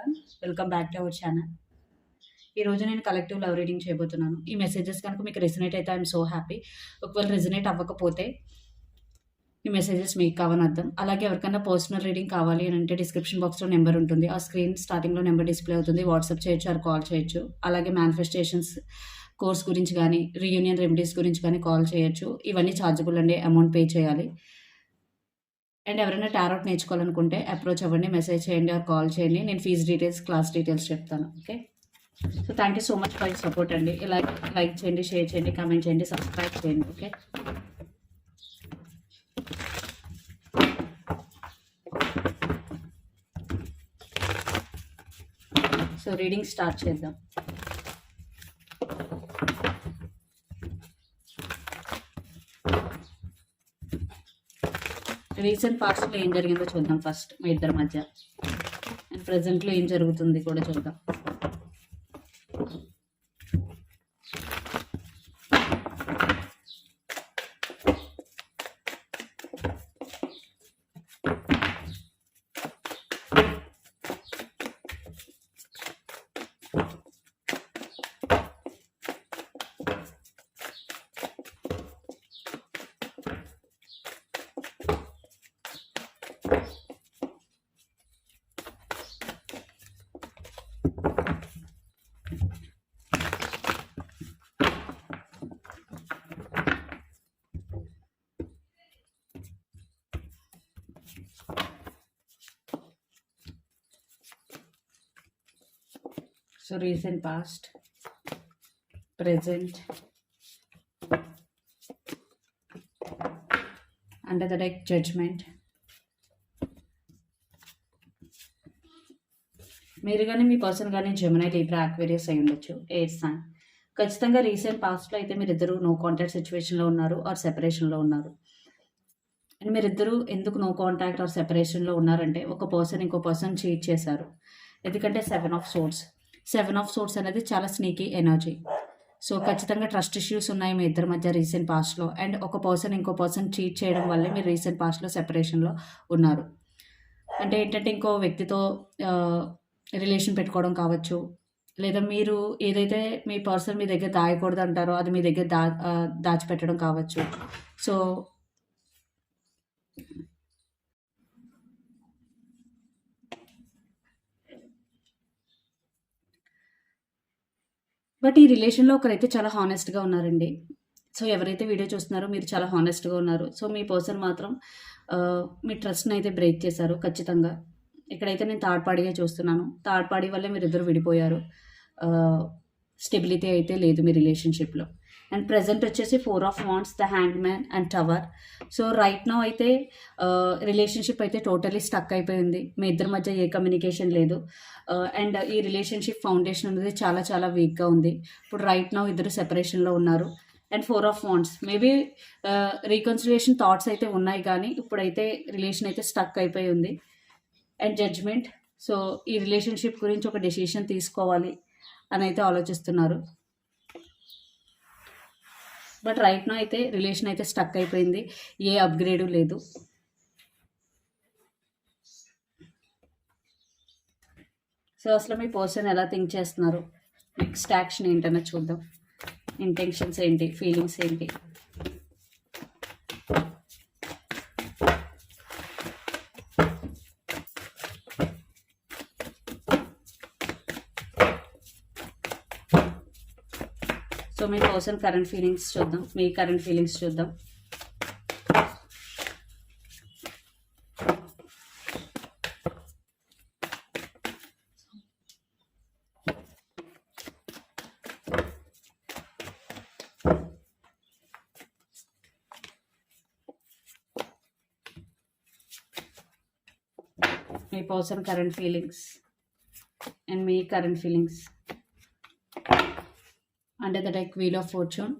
One welcome back to our channel ఈరోజు నేను collective love reading చేయబోతున్నాను. ఈ మెసేజెస్ కనుక మీకు రెసినేట్ అయితే ఐఎమ్ సో హ్యాపీ ఒకవేళ రెసినేట్ అవ్వకపోతే ఈ మెసేజెస్ మీకు కావని అర్థం. అలాగే ఎవరికైనా పర్సనల్ రీడింగ్ కావాలి అని అంటే డిస్క్రిప్షన్ బాక్స్లో నెంబర్ ఉంటుంది. ఆ స్క్రీన్ స్టార్టింగ్లో నెంబర్ డిస్ప్లే అవుతుంది. వాట్సాప్ చేయొచ్చు ఆర్ కాల్ చేయొచ్చు. అలాగే మేనిఫెస్టేషన్స్ కోర్స్ గురించి కానీ రీయూనియన్ రెమెడీస్ గురించి కానీ కాల్ చేయొచ్చు. ఇవన్నీ ఛార్జబుల్ అండి. అమౌంట్ పే చేయాలి. అండ్ ఎవరైనా టారోట్ నేర్చుకోవాలనుకుంటే అప్రోచ్ అవ్వండి మెసేజ్ చేయండి ఆర్ కాల్ చేయండి. నేను ఫీజ్ డీటెయిల్స్ క్లాస్ డీటెయిల్స్ చెప్తాను okay so thank you so much for support అండి. లైక్ లైక్ చేయండి షేర్ చేయండి కామెంట్ చేయండి సబ్స్క్రైబ్ చేయండి ఓకే సో రీడింగ్ స్టార్ట్ చేద్దాం. రీసెంట్ పాస్ట్లో ఏం జరిగిందో చూద్దాం ఫస్ట్ మీ ఇద్దరి మధ్య. అండ్ ప్రజెంట్లో ఏం జరుగుతుంది కూడా చూద్దాం. So recent past, present, under the deck judgment, మీరు కానీ మీ పర్సన్ కానీ జమునై లీబ్రా అక్వేరియస్ అయి ఉండొచ్చు. ఎయిట్ సైన్ ఖచ్చితంగా రీసెంట్ పాస్ట్లో అయితే మీరిద్దరూ నో కాంటాక్ట్ సిచ్యువేషన్లో ఉన్నారు ఆర్ సెపరేషన్లో ఉన్నారు. అండ్ మీరిద్దరూ ఎందుకు నో కాంటాక్ట్ ఆర్ సెపరేషన్లో ఉన్నారంటే ఒక పర్సన్ ఇంకో పర్సన్ చీట్ చేశారు. ఎందుకంటే seven of swords seven of swords అనేది చాలా స్నీకీ ఎనర్జీ సో ఖచ్చితంగా ట్రస్ట్ ఇష్యూస్ ఉన్నాయి మీ ఇద్దరి మధ్య రీసెంట్ పాస్ట్లో అండ్ ఒక పర్సన్ ఇంకో పర్సన్ చీట్ చేయడం వల్లే మీరు రీసెంట్ పాస్ట్లో సెపరేషన్లో ఉన్నారు. అంటే ఏంటంటే ఇంకో వ్యక్తితో రిలేషన్ పెట్టుకోవడం కావచ్చు. లేదా మీరు ఏదైతే మీ పర్సన్ మీ దగ్గర దాయకూడదు అంటారో అది మీ దగ్గర దా దాచిపెట్టడం కావచ్చు. సో బట్ ఈ రిలేషన్లో ఒకరైతే చాలా హానెస్ట్గా ఉన్నారండి. సో ఎవరైతే వీడియో చూస్తున్నారో మీరు చాలా హానెస్ట్గా ఉన్నారు. సో మీ పర్సన్ మాత్రం మీ ట్రస్ట్ని అయితే బ్రేక్ చేశారు ఖచ్చితంగా. ఇక్కడైతే నేను థర్డ్ పార్టీగా చూస్తున్నాను థర్డ్ పార్టీ వల్ల మీరు ఇద్దరు విడిపోయారు స్టెబిలిటీ అయితే లేదు మీ రిలేషన్షిప్లో అండ్ ప్రజెంట్ వచ్చేసి four of wands the hanged man and tower so right now అయితే రిలేషన్షిప్ అయితే టోటలీ స్టక్ అయిపోయింది. మీ ఇద్దరి మధ్య ఏ కమ్యూనికేషన్ లేదు. అండ్ ఈ రిలేషన్షిప్ ఫౌండేషన్ అనేది చాలా చాలా వీక్గా ఉంది. ఇప్పుడు రైట్ నో ఇద్దరు సెపరేషన్లో ఉన్నారు. And four of wands maybe reconciliation thoughts అయితే ఉన్నాయి కానీ ఇప్పుడైతే రిలేషన్ అయితే స్టక్ అయిపోయి ఉంది. అండ్ జడ్జ్మెంట్ సో ఈ రిలేషన్షిప్ గురించి ఒక డెసిషన్ తీసుకోవాలి అని అయితే ఆలోచిస్తున్నారు. బట్ రైట్ నో అయితే రిలేషన్ అయితే స్టక్ అయిపోయింది. ఏ అప్గ్రేడు లేదు. సో అసలు మీ పర్సన్ ఎలా థింక్ చేస్తున్నారు? నెక్స్ట్ యాక్షన్ ఏంటన్నా చూద్దాం. ఇంటెన్షన్స్ ఏంటి? ఫీలింగ్స్ ఏంటి? సో మీ పర్సన్ కరెంట్ ఫీలింగ్స్ చూద్దాం. మీ కరెంట్ ఫీలింగ్స్ చూద్దాం. మీ person current feelings and me current feelings. Under the deck wheel of fortune.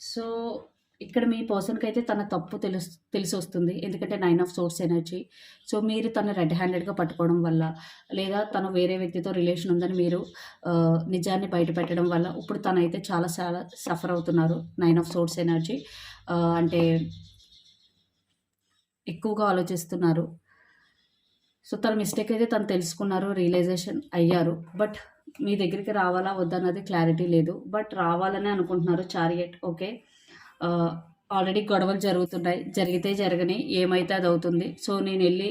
So ఇక్కడ మీ పర్సన్కి అయితే తన తప్పు తెలుసు తెలిసి వస్తుంది. ఎందుకంటే nine of swords energy so మీరు తను రెడ్ హ్యాండెడ్గా పట్టుకోవడం వల్ల లేదా తను వేరే వ్యక్తితో రిలేషన్ ఉందని మీరు నిజాన్ని బయట పెట్టడం వల్ల ఇప్పుడు తనైతే చాలా చాలా సఫర్ అవుతున్నారు. నైన్ ఆఫ్ సోర్స్ ఎనర్జీ అంటే ఎక్కువగా ఆలోచిస్తున్నారు. సో తన మిస్టేక్ అయితే తను తెలుసుకున్నారు రియలైజేషన్ అయ్యారు. బట్ మీ దగ్గరికి రావాలా వద్దన్నది క్లారిటీ లేదు. బట్ రావాలని అనుకుంటున్నారు చారియట్ ఓకే ఆల్రెడీ గొడవలు జరుగుతున్నాయి. జరిగితే జరగని ఏమైతే అది అవుతుంది. సో నేను వెళ్ళి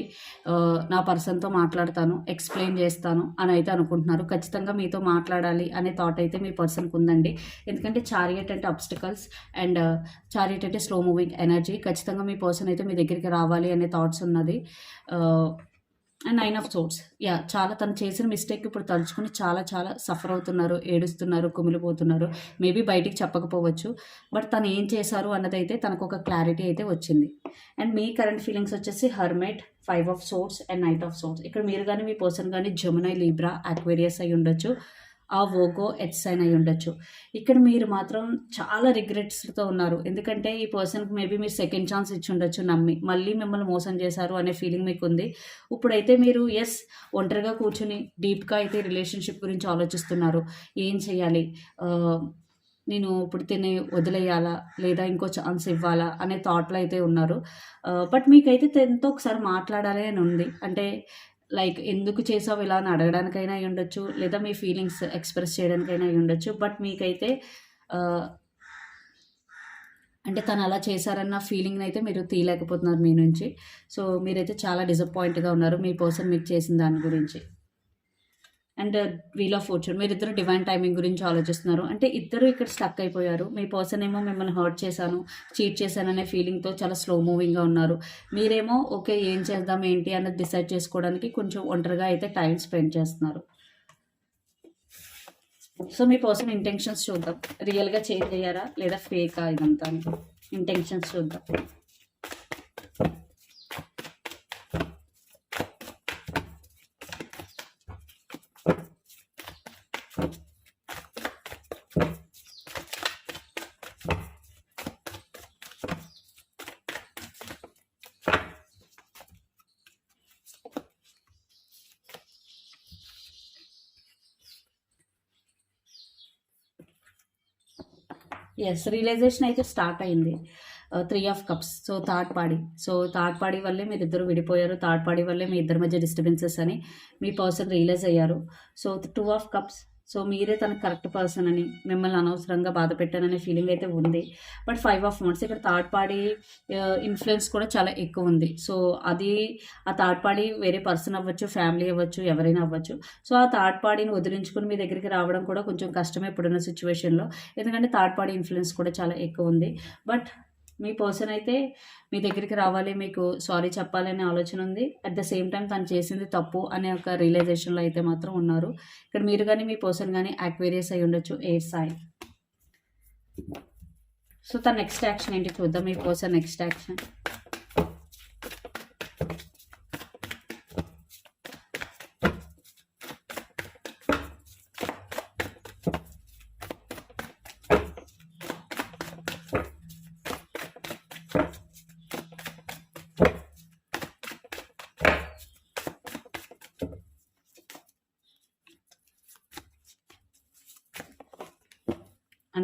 నా పర్సన్తో మాట్లాడతాను ఎక్స్ప్లెయిన్ చేస్తాను అని అయితే అనుకుంటున్నారు. ఖచ్చితంగా మీతో మాట్లాడాలి అనే థాట్ అయితే మీ పర్సన్కి ఉందండి. ఎందుకంటే చారియట్ అంటే అబ్స్టికల్స్ అండ్ చారియట్ అంటే స్లో మూవింగ్ ఎనర్జీ ఖచ్చితంగా మీ పర్సన్ అయితే మీ దగ్గరికి రావాలి అనే థాట్స్ ఉన్నది. నైన్ ఆఫ్ సోట్స్ యా చాలా తను చేసిన మిస్టేక్ ఇప్పుడు తలుచుకుని చాలా చాలా సఫర్ అవుతున్నారు ఏడుస్తున్నారు కుమిలిపోతున్నారు. మేబీ బయటికి చెప్పకపోవచ్చు. బట్ తను ఏం చేశారు అన్నది అయితే తనకు ఒక క్లారిటీ అయితే వచ్చింది. అండ్ మీ కరెంట్ ఫీలింగ్స్ వచ్చేసి hermit five of swords and knight of swords ఇక్కడ మీరు కానీ మీ పర్సన్ కానీ జమునై లీబ్రా అక్వేరియస్ అయి ఉండొచ్చు. ఆ వోగో ఎట్సైన్ అయి ఉండొచ్చు. ఇక్కడ మీరు మాత్రం చాలా రిగ్రెట్స్తో ఉన్నారు. ఎందుకంటే ఈ పర్సన్కి మేబీ మీరు సెకండ్ ఛాన్స్ ఇచ్చి ఉండొచ్చు నమ్మి. మళ్ళీ మిమ్మల్ని మోసం చేశారు అనే ఫీలింగ్ మీకు ఉంది. ఇప్పుడైతే మీరు ఎస్ ఒంటరిగా కూర్చుని డీప్గా అయితే రిలేషన్షిప్ గురించి ఆలోచిస్తున్నారు. ఏం చేయాలి నేను ఇప్పుడు తిని వదిలేయాలా? లేదా ఇంకో ఛాన్స్ ఇవ్వాలా? అనే థాట్లో అయితే ఉన్నారు. బట్ మీకైతే తనతో ఒకసారి మాట్లాడాలి అని ఉంది. అంటే లైక్ ఎందుకు చేసావు ఇలా అని అడగడానికైనా అయి ఉండొచ్చు లేదా మీ ఫీలింగ్స్ ఎక్స్ప్రెస్ చేయడానికైనా అయి ఉండొచ్చు. బట్ మీకైతే అంటే తను అలా చేశారన్న ఫీలింగ్ అయితే మీరు తీయలేకపోతున్నారు మీ నుంచి. సో మీరైతే చాలా డిసప్పాయింట్గా ఉన్నారు మీ పర్సన్ మీకు చేసిన దాని గురించి. అండ్ వీల్ ఆఫ్ ఫోర్చ్యూన్ మీరిద్దరు డివైన్ టైమింగ్ గురించి ఆలోచిస్తున్నారు. అంటే ఇద్దరు ఇక్కడ స్టక్ అయిపోయారు. మీ పర్సన్ ఏమో మిమ్మల్ని హర్ట్ చేశాను చీట్ చేశాను అనే ఫీలింగ్తో చాలా స్లో మూవింగ్గా ఉన్నారు. మీరేమో ఓకే ఏం చేద్దాం ఏంటి? అన్నది డిసైడ్ చేసుకోవడానికి కొంచెం ఒంటరిగా అయితే టైం స్పెండ్ చేస్తున్నారు. సో మీ పర్సన్ ఇంటెన్షన్స్ చూద్దాం. రియల్గా చేంజ్ అయ్యారా? లేదా ఫేకా ఇదంతా? ఇంటెన్షన్స్ చూద్దాం. ఎస్ రియలైజేషన్ అయితే స్టార్ట్ అయింది. Three of cups so third party so third party వల్లే మీరు ఇద్దరు విడిపోయారు. థర్డ్ పార్టీ వల్లే మీ ఇద్దరి మధ్య డిస్టర్బెన్సెస్ అని మీ పర్సన్ రియలైజ్ అయ్యారు. So two of cups so మీరే తనకు కరెక్ట్ పర్సన్ అని మిమ్మల్ని అనవసరంగా బాధ పెట్టాననే ఫీలింగ్ అయితే ఉంది. బట్ ఫైవ్ ఆఫ్ మంత్స్ ఇక్కడ థర్డ్ పార్టీ ఇన్ఫ్లుయెన్స్ కూడా చాలా ఎక్కువ ఉంది. సో అది ఆ థర్డ్ పార్టీ వేరే పర్సన్ అవ్వచ్చు ఫ్యామిలీ అవ్వచ్చు ఎవరైనా అవ్వచ్చు. సో ఆ థర్డ్ పార్టీని వదిలించుకుని మీ దగ్గరికి రావడం కూడా కొంచెం కష్టమే ఇప్పుడున్న సిచ్యువేషన్లో ఎందుకంటే థర్డ్ పార్టీ ఇన్ఫ్లుయెన్స్ కూడా చాలా ఎక్కువ ఉంది. బట్ మీ పర్సన్ అయితే మీ దగ్గరికి రావాలి మీకు సారీ చెప్పాలనే ఆలోచన ఉంది. అట్ ద సేమ్ టైం తను చేసింది తప్పు అనే ఒక రియలైజేషన్లో అయితే మాత్రం ఉన్నారు. ఇక్కడ మీరు కానీ మీ పర్సన్ కానీ యాక్వేరియస్ అయి ఉండొచ్చు ఏ సాయి. సో తన నెక్స్ట్ యాక్షన్ ఏంటి చూద్దాం మీ పర్సన్ నెక్స్ట్ యాక్షన్.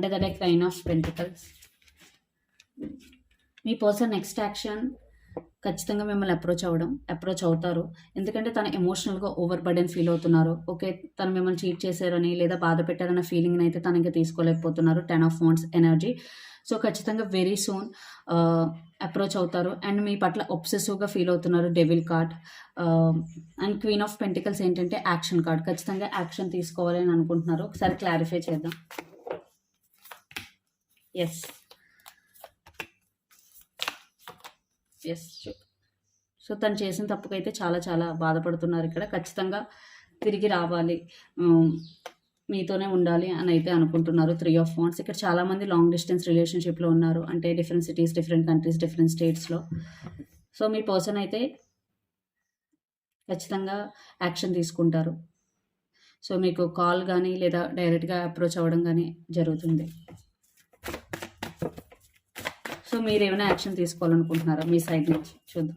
అంటే that like nine of pentacles me person next action ఖచ్చితంగా మిమ్మల్ని అప్రోచ్ అవ్వడం అప్రోచ్ అవుతారు. ఎందుకంటే తను ఎమోషనల్గా ఓవర్ బర్డెన్ ఫీల్ అవుతున్నారు. ఓకే తను మిమ్మల్ని చీట్ చేశారని లేదా బాధ పెట్టారన్న ఫీలింగ్ని అయితే తను ఇంకా తీసుకోలేకపోతున్నారు. Ten of wands energy so ఖచ్చితంగా వెరీ సూన్ అప్రోచ్ అవుతారు. అండ్ మీ పట్ల ఒబ్సెసివ్గా ఫీల్ అవుతున్నారు devil card and queen of pentacles ఏంటంటే యాక్షన్ కార్డ్ ఖచ్చితంగా యాక్షన్ తీసుకోవాలి అని అనుకుంటున్నారు. ఒకసారి క్లారిఫై చేద్దాం. ఎస్ ఎస్ సో తను చేసిన తప్పుకైతే చాలా చాలా బాధపడుతున్నారు ఇక్కడ. ఖచ్చితంగా తిరిగి రావాలి. మీతోనే ఉండాలి అని అయితే అనుకుంటున్నారు త్రీ ఆఫ్ వాన్స్ ఇక్కడ చాలామంది లాంగ్ డిస్టెన్స్ రిలేషన్షిప్లో ఉన్నారు. అంటే different cities different countries different స్టేట్స్లో సో మీ పర్సన్ అయితే ఖచ్చితంగా యాక్షన్ తీసుకుంటారు. సో మీకు కాల్ కానీ లేదా డైరెక్ట్గా అప్రోచ్ అవ్వడం కానీ జరుగుతుంది. సో మీరు ఏమైనా యాక్షన్ తీసుకోవాలనుకుంటున్నారా మీ సైడ్ నుంచి? చూద్దాం.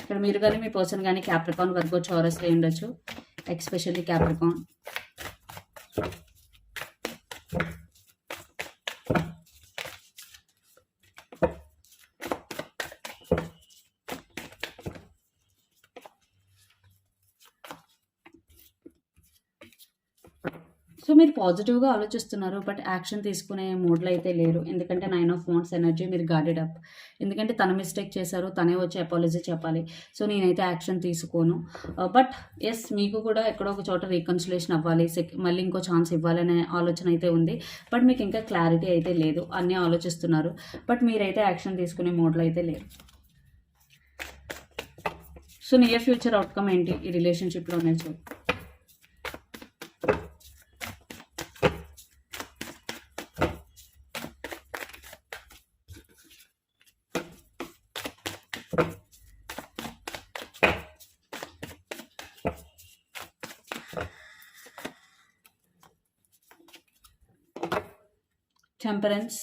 ఇక్కడ మీరు కానీ మీ పర్సన్ కానీ క్యాప్రికాన్ వర్గో చౌరస్ అయి ఉండొచ్చు. ఎక్స్పెషల్లీ క్యాప్రికాన్ సో మీరు పాజిటివ్గా ఆలోచిస్తున్నారు బట్ యాక్షన్ తీసుకునే మూడ్లో అయితే లేరు. ఎందుకంటే నైన్ ఆఫ్ వాంట్స్ ఎనర్జీ మీరు గార్డెడ్ అప్. ఎందుకంటే తన మిస్టేక్ చేశారు తనే వచ్చి అపాలజీ చెప్పాలి. సో నేనైతే యాక్షన్ తీసుకోను. బట్ ఎస్ మీకు కూడా ఎక్కడో ఒక చోట రీకన్సిలేషన్ అవ్వాలి. సెక్ మళ్ళీ ఇంకో ఛాన్స్ ఇవ్వాలనే ఆలోచన అయితే ఉంది. బట్ మీకు ఇంకా క్లారిటీ అయితే లేదు అన్నీ ఆలోచిస్తున్నారు. బట్ మీరైతే యాక్షన్ తీసుకునే మూడ్లో అయితే లేరు. సో నియర్ ఫ్యూచర్ అవుట్కమ్ ఏంటి? ఈ రిలేషన్షిప్లో ఉన్నాయి టెంపరెన్స్.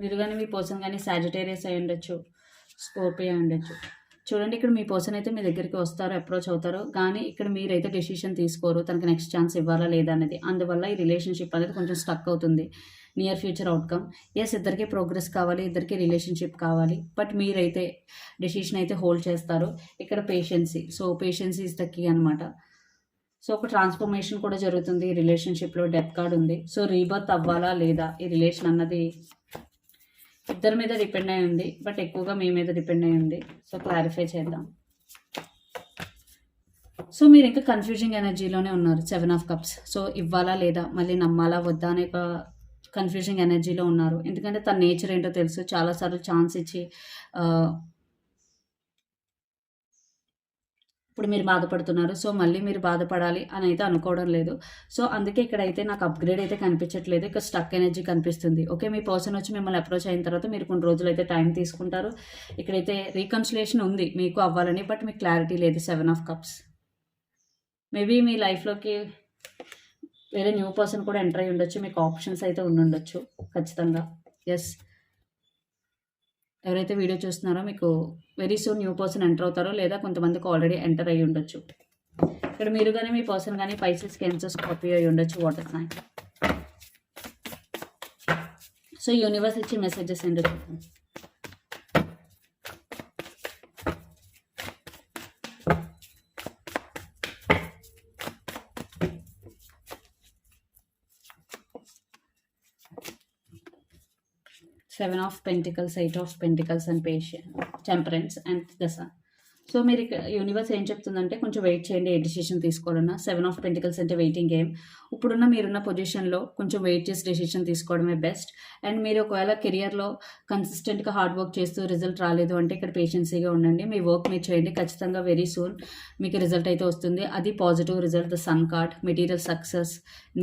మీరు కానీ మీ పర్సన్ కానీ సాజిటేరియస్ అయి ఉండొచ్చు స్కోర్పియో అయి ఉండొచ్చు. చూడండి ఇక్కడ మీ పర్సన్ అయితే మీ దగ్గరికి వస్తారు అప్రోచ్ అవుతారు. కానీ ఇక్కడ మీరైతే డెసిషన్ తీసుకోరు తనకి నెక్స్ట్ ఛాన్స్ ఇవ్వాలా లేదా అనేది. అందువల్ల ఈ రిలేషన్షిప్ అనేది కొంచెం స్టక్ అవుతుంది నియర్ ఫ్యూచర్ అవుట్కమ్ ఎస్ ఇద్దరికి ప్రోగ్రెస్ కావాలి ఇద్దరికి రిలేషన్షిప్ కావాలి. బట్ మీరైతే డెసిషన్ అయితే హోల్డ్ చేస్తారు. ఇక్కడ patience so patience is the key అనమాట సో ఒక ట్రాన్స్ఫర్మేషన్ కూడా జరుగుతుంది. ఈ రిలేషన్షిప్లో డెత్ కార్డ్ ఉంది. సో రీబర్త్ అవ్వాలా లేదా? ఈ రిలేషన్ అన్నది ఇద్దరి మీద డిపెండ్ అయి ఉంది. బట్ ఎక్కువగా మీ మీద డిపెండ్ అయి ఉంది. సో క్లారిఫై చేద్దాం. సో మీరు ఇంకా కన్ఫ్యూజింగ్ ఎనర్జీలోనే ఉన్నారు. సెవెన్ ఆఫ్ కప్స్ సో ఇవ్వాలా లేదా? మళ్ళీ నమ్మాలా? వద్దా? అనే ఒక కన్ఫ్యూజింగ్ ఎనర్జీలో ఉన్నారు. ఎందుకంటే తన నేచర్ ఏంటో తెలుసు. చాలాసార్లు ఛాన్స్ ఇచ్చి ఆ, ఇప్పుడు మీరు బాధపడుతున్నారు. సో మళ్ళీ మీరు బాధపడాలి అని అయితే అనుకోవడం లేదు. సో అందుకే ఇక్కడైతే నాకు అప్గ్రేడ్ అయితే కనిపించట్లేదు. ఇక్కడ స్టక్ ఎనర్జీ కనిపిస్తుంది. ఓకే మీ పర్సన్ వచ్చి మిమ్మల్ని అప్రోచ్ అయిన తర్వాత మీరు కొన్ని రోజులు అయితే టైం తీసుకుంటారు. ఇక్కడైతే రీకన్సిలేషన్ ఉంది మీకు అవ్వాలని బట్ మీకు క్లారిటీ లేదు సెవెన్ ఆఫ్ కప్స్ మేబీ మీ లైఫ్లోకి వేరే న్యూ పర్సన్ కూడా ఎంటర్ అయ్యి ఉండొచ్చు మీకు ఆప్షన్స్ అయితే ఉండుండొచ్చు. ఖచ్చితంగా. ఎస్ ఎవరైతే వీడియో చూస్తున్నారో మీకు very soon new person enter అవుతారో లేదా కొంతమందికి ఆల్రెడీ ఎంటర్ అయ్యి ఉండొచ్చు. ఇక్కడ మీరు కానీ మీ పర్సన్ కానీ పైసెస్ కెన్సర్స్ కాపీ అయ్యి ఉండొచ్చు వాటర్ సైన్ సో యూనివర్స్ ఇచ్చే మెసేజెస్ ఏంటో చూద్దాం. Seven of pentacles eight of pentacles and patience temperance and the sun so మీరు ఇక్కడ యూనివర్స్ ఏం చెప్తుందంటే కొంచెం వెయిట్ చేయండి ఏ డిసిషన్ తీసుకోవాలన్నా. సెవెన్ ఆఫ్ పెంటికల్స్ అంటే వెయిటింగ్ గేమ్ ఇప్పుడున్న మీరున్న పొజిషన్లో కొంచెం వెయిట్ చేసి డెసిషన్ తీసుకోవడమే బెస్ట్ అండ్ మీరు ఒకవేళ కెరియర్లో కన్సిస్టెంట్గా హార్డ్ వర్క్ చేస్తూ రిజల్ట్ రాలేదు అంటే ఇక్కడ పేషెన్సీగా ఉండండి. మీ వర్క్ మీరు చేయండి. ఖచ్చితంగా వెరీ సూన్ మీకు రిజల్ట్ అయితే వస్తుంది. అది positive result the sun card material success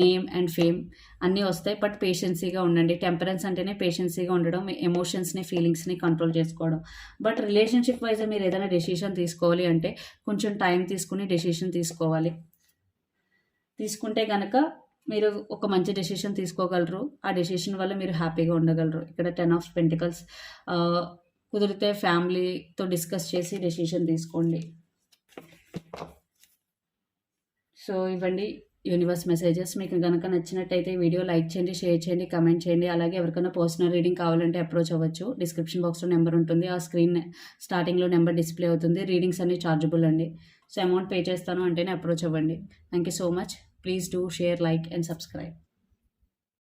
name and fame అన్నీ వస్తాయి. బట్ పేషెన్సీగా ఉండండి. టెంపరెన్స్ అంటేనే పేషెన్సీగా ఉండడం మీ ఎమోషన్స్ని ఫీలింగ్స్ని కంట్రోల్ చేసుకోవడం. బట్ రిలేషన్షిప్ వైజ్ మీరు ఏదైనా డెసిషన్ తీసుకోవాలి అంటే కొంచెం టైం తీసుకుని డెసిషన్ తీసుకోవాలి. తీసుకుంటే కనుక మీరు ఒక మంచి డెసిషన్ తీసుకోగలరు. ఆ డెసిషన్ వల్ల మీరు హ్యాపీగా ఉండగలరు. ఇక్కడ టెన్ ఆఫ్ పెంటికల్స్ కుదిరితే ఫ్యామిలీతో డిస్కస్ చేసి డెసిషన్ తీసుకోండి. సో ఇవ్వండి. Universe messages. మీకు కనుక నచ్చినట్టయితే వీడియో లైక్ చేయండి షేర్ చేయండి కమెంట్ చేయండి. అలాగే ఎవరికైనా పర్సనల్ రీడింగ్ కావాలంటే అప్రోచ్ అవ్వచ్చు. డిస్క్రిప్షన్ బాక్స్లో నెంబర్ ఉంటుంది. ఆ స్క్రీన్ స్టార్టింగ్లో నెంబర్ డిస్ప్లే అవుతుంది. రీడింగ్స్ అన్ని చార్జబుల్ అండి. సో అమౌంట్ పే చేస్తాను అంటేనే అప్రోచ్ అవ్వండి. Thank you so much. Please do share like and subscribe.